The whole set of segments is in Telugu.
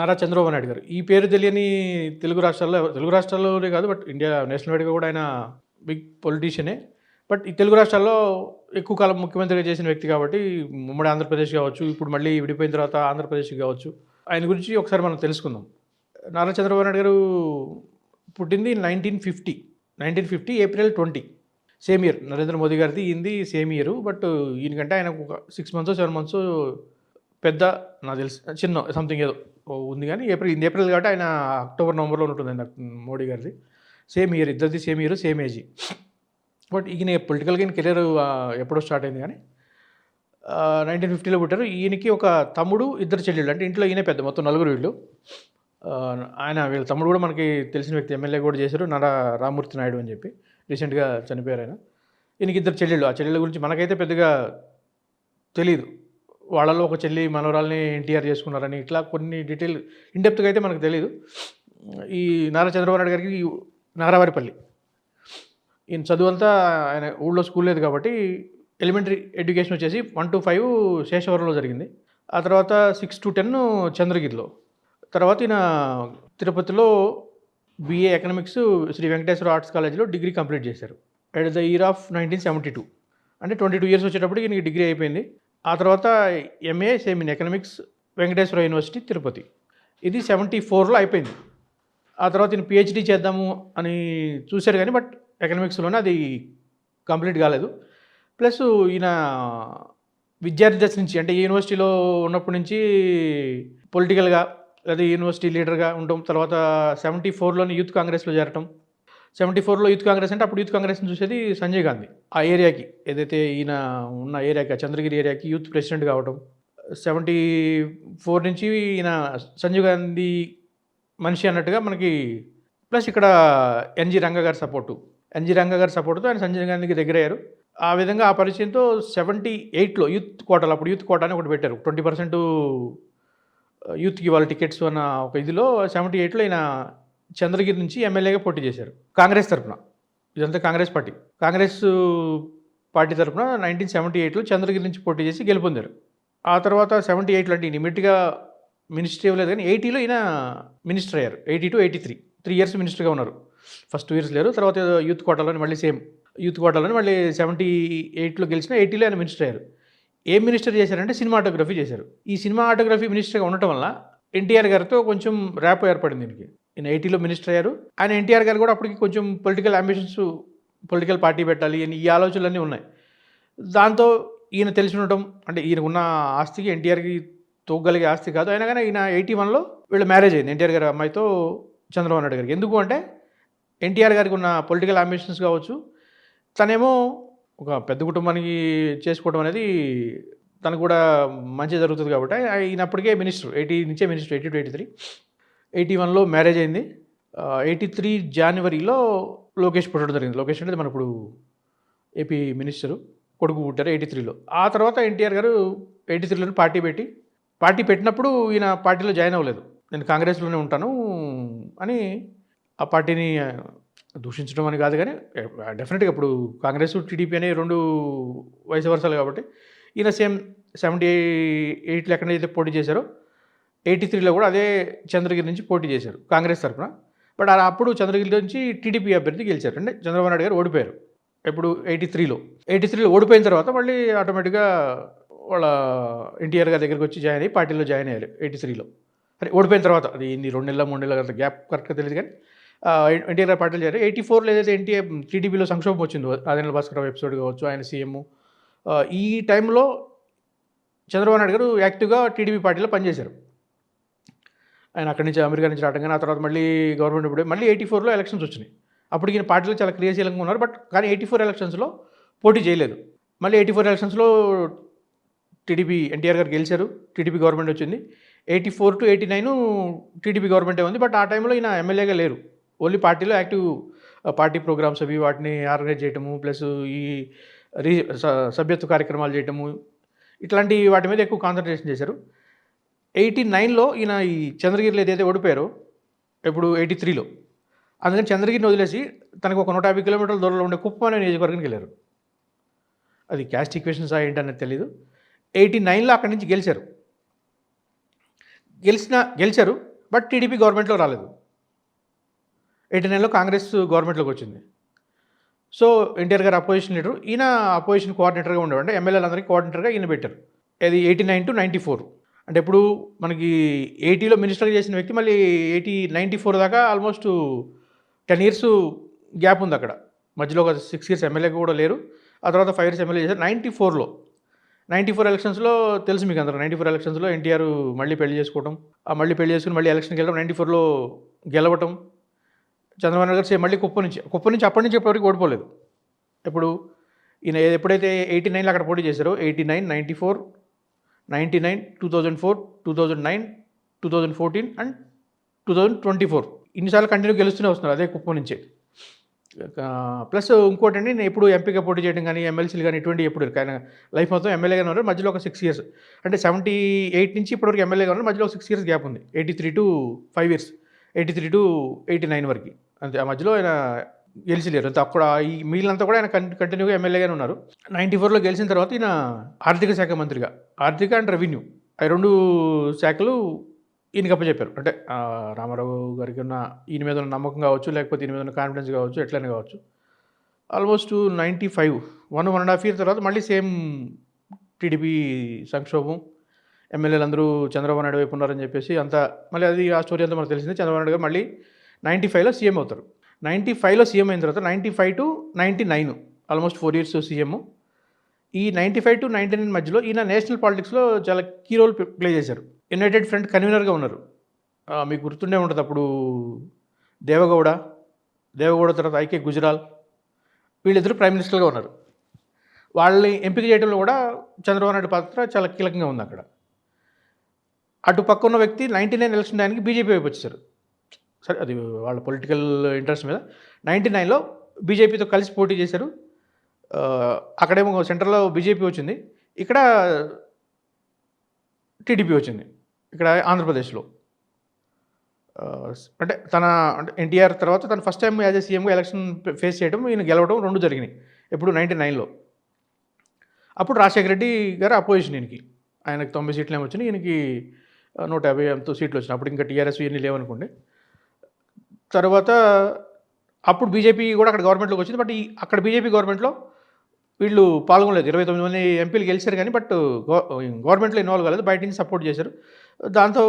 నారా చంద్రబాబు నాయుడు గారు. ఈ పేరు తెలియని తెలుగు రాష్ట్రాల్లో తెలుగు రాష్ట్రాల్లోనే కాదు బట్ ఇండియా నేషనల్ వైడ్గా కూడా ఆయన బిగ్ పొలిటీషియనే. బట్ ఈ తెలుగు రాష్ట్రాల్లో ఎక్కువ కాలం ముఖ్యమంత్రిగా చేసిన వ్యక్తి కాబట్టి ఉమ్మడి ఆంధ్రప్రదేశ్ కావచ్చు ఇప్పుడు మళ్ళీ విడిపోయిన తర్వాత ఆంధ్రప్రదేశ్ కావచ్చు ఆయన గురించి ఒకసారి మనం తెలుసుకుందాం. నారా చంద్రబాబు నాయుడు గారు పుట్టింది nineteen fifty. Nineteen fifty April twenty. Same year. Narendra Modi గారిది ఈయనది సేమ్ ఇయర్ బట్ ఈయనకంటే ఆయన ఒక సిక్స్ మంత్స్ సెవెన్ మంత్స్ పెద్ద నాకు తెలుసు చిన్న సంథింగ్ ఏదో. ఉంది కానీ ఏప్రిల్ ఇది ఏప్రిల్ కాబట్టి ఆయన అక్టోబర్ నవంబర్లో ఉంటుంది మోడీ గారిది. సేమ్ ఇయర్ ఇద్దరిది same year same age. But ఈయన పొలిటికల్గా ఈయన కెరీర్ ఎప్పుడో స్టార్ట్ అయింది కానీ నైన్టీన్ ఫిఫ్టీలో పుట్టారు. ఈయనకి ఒక తమ్ముడు ఇద్దరు చెల్లెళ్ళు. అంటే ఇంట్లో ఈయన పెద్ద మొత్తం నలుగురు వీళ్ళు. ఆయన వీళ్ళ తమ్ముడు కూడా మనకి తెలిసిన వ్యక్తి ఎమ్మెల్యే కూడా చేశారు. నారా రామూర్తి నాయుడు అని చెప్పి. రీసెంట్గా చనిపోయారు ఆయన. ఈయనకి ఇద్దరు చెల్లెళ్ళు. ఆ చెల్లెళ్ళ గురించి మనకైతే పెద్దగా తెలియదు వాళ్ళలో ఒక చెల్లి మనవరాల్ని ఎన్టీఆర్ చేసుకున్నారని ఇట్లా కొన్ని డీటెయిల్ ఇండెప్త్గా అయితే మనకు తెలియదు ఈ నారా చంద్రబాబు నాయుడు గారికి నారావారిపల్లి. ఈయన చదువు అంతా ఆయన ఊళ్ళో స్కూల్ లేదు కాబట్టి ఎలిమెంటరీ ఎడ్యుకేషన్ వచ్చేసి వన్ టు ఫైవ్ శేషవరంలో జరిగింది. ఆ తర్వాత సిక్స్ టు టెన్ చంద్రగిరిలో. తర్వాత ఈయన తిరుపతిలో BA economics Shri Venkateswara arts కాలేజ్లో డిగ్రీ కంప్లీట్ చేశారు. At the year of nineteen seventy two అంటే ట్వంటీ టూ ఇయర్స్ వచ్చేటప్పటికి ఈయనకి డిగ్రీ అయిపోయింది. ఆ తర్వాత MA same in economics Venkateswara university Tirupati ఇది సెవెంటీ ఫోర్లో అయిపోయింది. ఆ తర్వాత ఈయన పిహెచ్డీ చేద్దాము అని చూశారు కానీ బట్ ఎకనామిక్స్లోనే అది కంప్లీట్ కాలేదు. ప్లస్ ఈయన విద్యార్థి దశ నుంచి అంటే యూనివర్సిటీలో ఉన్నప్పటి నుంచి పొలిటికల్గా లేదా యూనివర్సిటీ లీడర్గా ఉండడం తర్వాత సెవెంటీ ఫోర్లోనే యూత్ కాంగ్రెస్లో చేరటం సెవెంటీ ఫోర్లో యూత్ కాంగ్రెస్ అంటే అప్పుడు యూత్ కాంగ్రెస్ని చూసేది సంజయ్ గాంధీ. ఆ ఏరియాకి ఏదైతే ఈయన ఉన్న ఏరియాకి ఆ చంద్రగిరి ఏరియాకి యూత్ ప్రెసిడెంట్ కావడం సెవెంటీ ఫోర్ నుంచి ఈయన సంజయ్ గాంధీ మనిషి అన్నట్టుగా మనకి ప్లస్ ఇక్కడ ఎన్జి రంగ గారి సపోర్టు. ఎన్జి రంగ గారి సపోర్టుతో ఆయన సంజయ్ గాంధీకి దగ్గర అయ్యారు ఆ విధంగా ఆ పరిచయంతో సెవెంటీ ఎయిట్లో యూత్ కోటాలు అప్పుడు యూత్ కోటా అని ఒకటి పెట్టారు. ట్వంటీ పర్సెంట్ యూత్కి వాళ్ళ టికెట్స్ అన్న ఒక ఇదిలో సెవెంటీ ఎయిట్లో ఈయన చంద్రగిరి నుంచి ఎమ్మెల్యేగా పోటీ చేశారు. కాంగ్రెస్ తరపున. ఇదంతా కాంగ్రెస్ పార్టీ. కాంగ్రెస్ పార్టీ తరపున నైన్టీన్ సెవెంటీ ఎయిట్లో చంద్రగిరి నుంచి పోటీ చేసి గెలుపొందారు. ఆ తర్వాత సెవెంటీ ఎయిట్లో అంటే ఇమీడియట్గా మినిస్టర్ ఇవ్వలేదు కానీ ఎయిటీలో ఈయన మినిస్టర్ అయ్యారు. Eighty to eighty three. Three years మినిస్టర్గా ఉన్నారు. ఫస్ట్ టూ ఇయర్స్ లేరు తర్వాత యూత్ కోటాలోని మళ్ళీ సేమ్. యూత్ కోటాలోని మళ్ళీ సెవెంటీ ఎయిట్లో గెలిచిన ఎయిటీలో ఆయన మినిస్టర్ అయ్యారు. ఏం మినిస్టర్ చేశారంటే సినిమాటోగ్రఫీ చేశారు. ఈ సినిమాటోగ్రఫీ మినిస్టర్గా ఉండటం వల్ల ఎన్టీఆర్ గారితో కొంచెం ర్యాప్ ఏర్పడింది దీనికి. ఈయన ఎయిటీలో మినిస్టర్ అయ్యారు. ఆయన ఎన్టీఆర్ గారు కూడా అప్పటికి కొంచెం పొలిటికల్ అంబిషన్స్ పొలిటికల్ పార్టీ పెట్టాలి అని ఈ ఆలోచనలన్నీ ఉన్నాయి. దాంతో ఈయన తెలిసి ఉండటం అంటే ఈయనకున్న ఆస్తికి ఎన్టీఆర్కి తోగలిగే ఆస్తి కాదు. అయినా కానీ ఈయన ఎయిటీ వన్లో వీళ్ళ మ్యారేజ్ అయింది. ఎన్టీఆర్ గారి అమ్మాయితో చంద్రబాబు నాయుడు గారికి. ఎందుకు అంటే ఎన్టీఆర్ గారికి ఉన్న పొలిటికల్ అంబిషన్స్ కావచ్చు తనేమో ఒక పెద్ద కుటుంబానికి చేసుకోవడం అనేది తనకు కూడా మంచి జరుగుతుంది కాబట్టి ఈయనప్పటికే మినిస్టర్ ఎయిటీ నుంచే minister eighty to eighty three eighty వన్లో మ్యారేజ్ అయింది. ఎయిటీ త్రీ జనవరిలో లోకేష్ పుట్టడం జరిగింది. లోకేష్ అంటే మన ఇప్పుడు ఏపీ మినిస్టరు. కొడుకు పుట్టారు ఎయిటీ త్రీలో. ఆ తర్వాత ఎన్టీఆర్ గారు ఎయిటీ త్రీలో పార్టీ పెట్టి పార్టీ పెట్టినప్పుడు ఈయన పార్టీలో జాయిన్ అవ్వలేదు. నేను కాంగ్రెస్లోనే ఉంటాను అని ఆ పార్టీని దూషించడం అని కాదు కానీ డెఫినెట్గా ఇప్పుడు కాంగ్రెస్ టీడీపీ అనే రెండు వయసు వరుసలు కాబట్టి ఈయన సేమ్ సెవెంటీ ఎయిట్లో ఎక్కడైతే పోటీ చేశారో ఎయిటీ త్రీలో కూడా అదే చంద్రగిరి నుంచి పోటీ చేశారు కాంగ్రెస్ తరఫున. బట్ అలా అప్పుడు చంద్రగిరి నుంచి టీడీపీ అభ్యర్థి గెలిచారు. అంటే చంద్రబాబు నాయుడు గారు ఓడిపోయారు. ఎప్పుడు ఎయిటీ త్రీలో. ఎయిటీ త్రీలో ఓడిపోయిన తర్వాత మళ్ళీ ఆటోమేటిక్గా వాళ్ళ ఎన్టీఆర్ గారి దగ్గరికి వచ్చి జాయిన్ అయ్యి పార్టీలో జాయిన్ అయ్యారు ఎయిటీ త్రీలో. అరే ఓడిపోయిన తర్వాత అది ఇన్ని రెండు నెలల మూడు నెలల గంట గ్యాప్ కరెక్ట్గా తెలియదు కానీ ఎన్టీఆర్ గారు పార్టీలో చేరారు ఎయిటీ ఫోర్లో ఏదైతే ఎన్టీఆర్ టీడీపీలో సంక్షోభం వచ్చిందో ఆదిన భాస్కర్ ఎపిసోడ్ కావచ్చు ఆయన సీఎం ఈ టైంలో చంద్రబాబు నాయుడు గారు యాక్టివ్గా టీడీపీ పార్టీలో పనిచేశారు. ఆయన అక్కడి నుంచి అమెరికా నుంచి రావడం కానీ ఆ తర్వాత మళ్ళీ గవర్నమెంట్ ఇప్పుడు మళ్ళీ ఎయిటీ ఫోర్లో ఎలక్షన్స్ వచ్చినాయి. అప్పటికి ఈయన పార్టీలో చాలా క్రియాశీలంగా ఉన్నారు. బట్ కానీ ఎయిటీ ఫోర్ ఎలక్షన్స్లో పోటీ చేయలేదు. మళ్ళీ ఎయిటీ ఫోర్ ఎలక్షన్స్లో టీడీపీ ఎన్టీఆర్ గారు గెలిచారు. టీడీపీ గవర్నమెంట్ వచ్చింది. Eighty four to eighty nine TDP గవర్నమెంటే ఉంది. బట్ ఆ టైంలో ఈయన ఎమ్మెల్యేగా లేరు. ఓన్లీ పార్టీలో యాక్టివ్ పార్టీ ప్రోగ్రామ్స్ అవి వాటిని ఆర్గనైజ్ చేయటము ప్లస్ ఈ రీ స- సభ్యత్వ కార్యక్రమాలు చేయటము ఇట్లాంటి వాటి మీద ఎక్కువ కాన్సన్ట్రేషన్ చేశారు. ఎయిటీ నైన్లో ఈయన ఈ చంద్రగిరిలో ఏదైతే ఓడిపోయారో ఇప్పుడు ఎయిటీ త్రీలో. అందుకని చంద్రగిరిని వదిలేసి తనకు ఒక నూట యాభై కిలోమీటర్ల దూరంలో ఉండే కుప్పం అనే నియోజకవర్గానికి వెళ్ళారు. అది క్యాస్ట్ ఈక్వేషన్స్ ఏంటి అనేది తెలియదు ఎయిటీ నైన్లో అక్కడి నుంచి గెలిచారు. గెలిచిన గెలిచారు బట్ టీడీపీ గవర్నమెంట్లో రాలేదు. ఎయిటీ నైన్లో కాంగ్రెస్ గవర్నమెంట్లోకి వచ్చింది. సో ఎన్టీఆర్ గారు అపోజిషన్ లీడరు ఈయన అపోజిషన్ కోఆర్డినేటర్గా ఉండేవాడు. ఎమ్మెల్యేలందరికీ కోఆర్డినేటర్గా ఈయన పెట్టారు. అది eighty nine to ninety four. అంటే ఇప్పుడు మనకి ఎయిటీలో మినిస్టర్ చేసిన వ్యక్తి మళ్ళీ ఎయిటీ నైంటీ ఫోర్ దాకా ఆల్మోస్ట్ టెన్ ఇయర్స్ గ్యాప్ ఉంది అక్కడ. మధ్యలో ఒక సిక్స్ ఇయర్స్ ఎమ్మెల్యే కూడా లేరు. ఆ తర్వాత ఫైవ్ ఇయర్స్ ఎమ్మెల్యే చేశారు. నైంటీ ఫోర్లో నైంటీ ఫోర్ ఎలక్షన్స్లో తెలుసు మీకు అందరూ. నైంటీ ఫోర్ ఎలక్షన్స్లో ఎన్టీఆర్ మళ్ళీ పెళ్ళి చేసుకోవడం ఆ మళ్ళీ పెళ్ళి చేసుకుని మళ్ళీ ఎలక్షన్కి వెళ్ళడం నైంటీ ఫోర్లో గెలవటం. చంద్రబాబు నాయుడు గారు సే- మళ్ళీ కుప్ప నుంచి కుప్ప నుంచి అప్పటి నుంచి ఇప్పటివరకు ఓడిపోలేదు. ఇప్పుడు ఈయన ఎప్పుడైతే ఎయిటీ నైన్లో అక్కడ పోటీ చేశారో eighty nine ninety four ninety nine two thousand four two thousand nine two thousand fourteen and two thousand twenty four. ఇన్నిసార్లు కంటిన్యూ గెలుస్తూనే వస్తున్నారు అదే కుప్పం నుంచే. ప్లస్ ఇంకోటి అండి నేను ఎప్పుడు ఎంపీగా పోటీ చేయడం కానీ ఎమ్మెల్సీలు కానీ ఇటువంటి ఎప్పుడు ఆయన లైఫ్ మొత్తం ఎమ్మెల్యేగా ఉన్నారు మధ్యలో ఒక సిక్స్ ఇయర్స్. అంటే సెవెంటీ ఎయిట్ నుంచి ఇప్పటివరకు ఎమ్మెల్యేగా ఉన్నారు మధ్యలో ఒక సిక్స్ ఇయర్స్ గ్యాప్ ఉంది. Eighty three to five years. Eighty three to eighty nine వరకు. అంతే ఆ మధ్యలో ఆయన గెలిచలేరు. అక్కడ ఈ మిగిలినంతా కూడా ఆయన కం- కంటిన్యూగా ఎమ్మెల్యేగానే ఉన్నారు. నైంటీ ఫోర్లో గెలిచిన తర్వాత ఈయన ఆర్థిక శాఖ మంత్రిగా. ఆర్థిక అండ్ రెవెన్యూ. ఆ రెండు శాఖలు ఈయనకి అప్పచెప్పారు. అంటే రామారావు గారికి ఉన్న ఈయన మీద ఉన్న నమ్మకం కావచ్చు లేకపోతే ఈయన మీద ఉన్న కాన్ఫిడెన్స్ కావచ్చు ఎట్లనే కావచ్చు. Almost ninety five one one and half year తర్వాత మళ్ళీ సేమ్ టీడీపీ సంక్షోభం. ఎమ్మెల్యేలు అందరూ చంద్రబాబు నాయుడు వైపు ఉన్నారని చెప్పేసి అంతా మళ్ళీ అది ఆ స్టోరీ అంతా మనకు తెలిసింది. చంద్రబాబు నాయుడు గారు మళ్ళీ నైంటీ ఫైవ్లో సీఎం అవుతారు. నైంటీ ఫైవ్లో సీఎం అయిన తర్వాత ninety five to ninety nine almost four years CM. ఈ ninety five to ninety nine మధ్యలో ఈయన నేషనల్ పాలిటిక్స్లో చాలా కీ రోల్ ప్లే చేశారు. యునైటెడ్ ఫ్రంట్ కన్వీనర్గా ఉన్నారు. మీకు గుర్తుండే ఉంటుంది అప్పుడు దేవగౌడ దేవగౌడ తర్వాత ఐకే గుజరాల్ వీళ్ళిద్దరు ప్రైమ్ మినిస్టర్గా ఉన్నారు. వాళ్ళని ఎంపిక చేయడంలో కూడా చంద్రబాబు నాయుడు పాత్ర చాలా కీలకంగా ఉంది అక్కడ. అటు పక్కన వ్యక్తి నైంటీ నైన్ ఎలక్షన్ టైంకి బీజేపీ వైపు వచ్చేసారు. సరే అది వాళ్ళ పొలిటికల్ ఇంట్రెస్ట్ మీద. నైంటీ నైన్లో బీజేపీతో కలిసి పోటీ చేశారు. అక్కడేమో సెంటర్లో బీజేపీ వచ్చింది. ఇక్కడ టీడీపీ వచ్చింది. ఇక్కడ ఆంధ్రప్రదేశ్లో. అంటే తన అంటే ఎన్టీఆర్ తర్వాత తను ఫస్ట్ టైం యాజ్ ఏ సీఎంగా ఎలక్షన్ ఫేస్ చేయడం ఈయన గెలవడం రెండు జరిగినాయి. ఎప్పుడు నైంటీ నైన్లో అప్పుడు రాజశేఖర రెడ్డి గారు అపోజిషన్ ఈయనకి. ఆయనకి తొంభై సీట్లు ఏమో వచ్చినాయి. ఈయనకి నూట యాభై ఎంతో సీట్లు వచ్చినాయి. అప్పుడు ఇంకా టీఆర్ఎస్ ఇవన్నీ లేవనుకోండి. తర్వాత అప్పుడు బీజేపీ కూడా అక్కడ గవర్నమెంట్లోకి వచ్చింది. బట్ ఈ అక్కడ బీజేపీ గవర్నమెంట్లో వీళ్ళు పాల్గొనలేదు. ఇరవై తొమ్మిది మంది ఎంపీలు గెలిచారు కానీ బట్ గవర్నమెంట్లో ఇన్వాల్వ్ కాలేదు. బయట నుంచి సపోర్ట్ చేశారు. దాంతో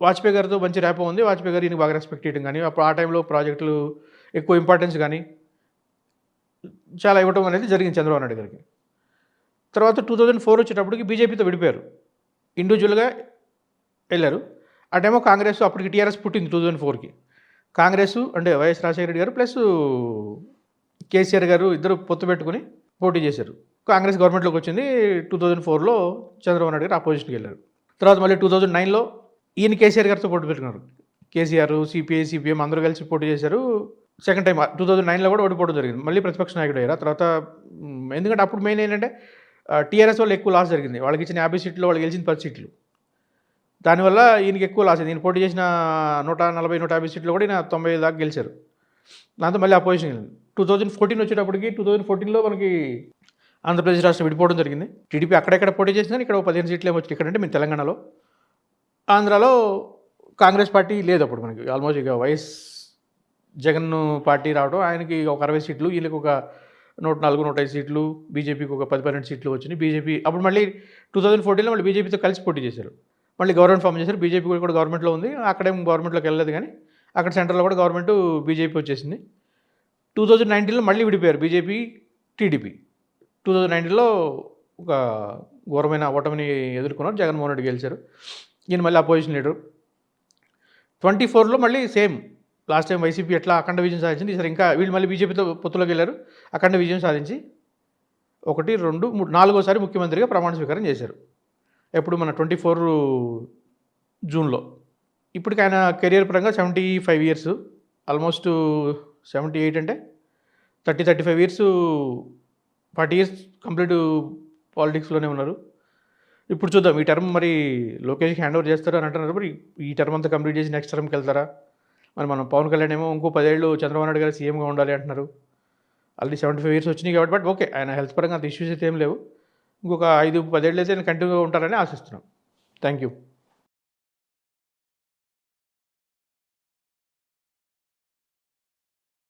వాజ్పేయి గారితో మంచి ర్యాపో ఉంది. వాజ్పేయి గారు ఈయన బాగా రెస్పెక్ట్ చేయడం కానీ అప్పుడు ఆ టైంలో ప్రాజెక్టులు ఎక్కువ ఇంపార్టెన్స్ కానీ చాలా ఇవ్వటం అనేది జరిగింది చంద్రబాబు నాయుడు గారికి. తర్వాత టూ థౌజండ్ ఫోర్ వచ్చేటప్పటికి బీజేపీతో విడిపోయారు. ఇండివిజువల్గా వెళ్ళారు. ఆ టైంలో కాంగ్రెస్ అప్పటికి టీఆర్ఎస్ పుట్టింది టూ థౌజండ్ ఫోర్కి కాంగ్రెస్ అంటే వైఎస్ రాజశేఖర రెడ్డి గారు ప్లస్ కేసీఆర్ గారు ఇద్దరు పొత్తు పెట్టుకుని పోటీ చేశారు. కాంగ్రెస్ గవర్నమెంట్లోకి వచ్చింది టూ థౌజండ్ ఫోర్లో చంద్రబాబు నాయుడు గారు అపోజిషన్కి వెళ్ళారు. తర్వాత మళ్ళీ టూ థౌజండ్ నైన్లో ఈయన కేసీఆర్ గారితో పోటీ పెట్టుకున్నారు. కేసీఆర్ సిపిఐ సిపిఎం అందరూ కలిసి పోటీ చేశారు. సెకండ్ టైం టూ థౌజండ్ నైన్లో కూడా ఓడిపోవడం జరిగింది. మళ్ళీ ప్రతిపక్ష నాయకుడు అయ్యారు. తర్వాత ఎందుకంటే అప్పుడు మెయిన్ ఏంటంటే టీఆర్ఎస్ వాళ్ళు ఎక్కువ లాస్ జరిగింది. వాళ్ళకి ఇచ్చిన యాభై సీట్లు వాళ్ళు గెలిచిన పది సీట్లు. దానివల్ల ఈయనకి ఎక్కువ లాస్ అయింది. ఈయన పోటీ చేసిన నూట నలభై నూట యాభై సీట్లు కూడా ఈయన తొంభై దాకా గెలిచారు. దాంతో మళ్ళీ అపోజిషన్ వెళ్ళింది. టూ థౌజండ్ ఫోర్టీన్ వచ్చేటప్పటికి టూ థౌజండ్ ఫోర్టీన్లో మనకి ఆంధ్రప్రదేశ్ రాష్ట్రం విడిపోవడం జరిగింది. టీడీపీ అక్కడెక్కడ పోటీ చేసినా ఇక్కడ ఒక పదిహేను సీట్లు ఏమో వచ్చి ఇక్కడంటే మేము తెలంగాణలో. ఆంధ్రాలో కాంగ్రెస్ పార్టీ లేదు అప్పుడు మనకి. ఆల్మోస్ట్ ఇక వైఎస్ జగన్ పార్టీ రావడం ఆయనకి ఒక అరవై సీట్లు వీళ్ళకి ఒక నూట నాలుగు నూట ఐదు సీట్లు బీజేపీకి ఒక పది పన్నెండు సీట్లు వచ్చినాయి. బీజేపీ అప్పుడు మళ్ళీ టూ థౌజండ్ ఫోర్టీన్లో మళ్ళీ బీజేపీతో కలిసి పోటీ చేశారు. మళ్ళీ గవర్నమెంట్ ఫామ్ చేశారు. బీజేపీ కూడా గవర్నమెంట్లో ఉంది. అక్కడేం గవర్నమెంట్లోకి వెళ్ళలేదు కానీ అక్కడ సెంట్రల్లో కూడా గవర్నమెంట్ బీజేపీ వచ్చేసింది. టూ థౌజండ్ నైన్టీన్లో మళ్ళీ విడిపోయారు బీజేపీ టీడీపీ. టూ థౌజండ్ నైన్టీన్లో ఒక ఘోరమైన ఓటమిని ఎదుర్కొన్నారు. జగన్మోహన్ రెడ్డి గెలిచారు. ఈయన మళ్ళీ అపోజిషన్ లీడర్. ట్వంటీ ఫోర్లో మళ్ళీ సేమ్. లాస్ట్ టైం వైసీపీ ఎట్లా అఖండ విజయం సాధించింది ఈసారి ఇంకా వీళ్ళు మళ్ళీ బీజేపీతో పొత్తులోకి వెళ్ళారు. అఖండ విజయం సాధించి ఒకటి రెండు మూడు నాలుగోసారి ముఖ్యమంత్రిగా ప్రమాణ స్వీకారం చేశారు. ఎప్పుడు మన ట్వంటీ ఫోర్ జూన్లో. ఇప్పటికి ఆయన కెరియర్ పరంగా seventy five years almost seventy eight అంటే thirty thirty five years forty years complete పాలిటిక్స్లోనే ఉన్నారు. ఇప్పుడు చూద్దాం ఈ టర్మ్ మరి లోకేష్కి హ్యాండ్ ఓవర్ చేస్తారు అని అంటున్నారు. మరి ఈ టర్మ్ అంతా కంప్లీట్ చేసి నెక్స్ట్ టర్మ్కి వెళ్తారా? మరి మనం పవన్ కళ్యాణ్ ఏమో ఇంకో పదేళ్ళు చంద్రబాబు నాయుడు గారు సీఎంగా ఉండాలి అంటున్నారు. ఆల్రెడీ సెవెంటీ ఫైవ్ ఇయర్స్ వచ్చినాయి కాబట్టి బట్ ఓకే ఆయన హెల్త్ పరంగా అంత ఇష్యూస్ అయితే ఏం లేవు. ఇంకొక ఐదు పదేళ్ళు అయితే కంటిన్యూగా ఉంటారని ఆశిస్తున్నాం. Thank you.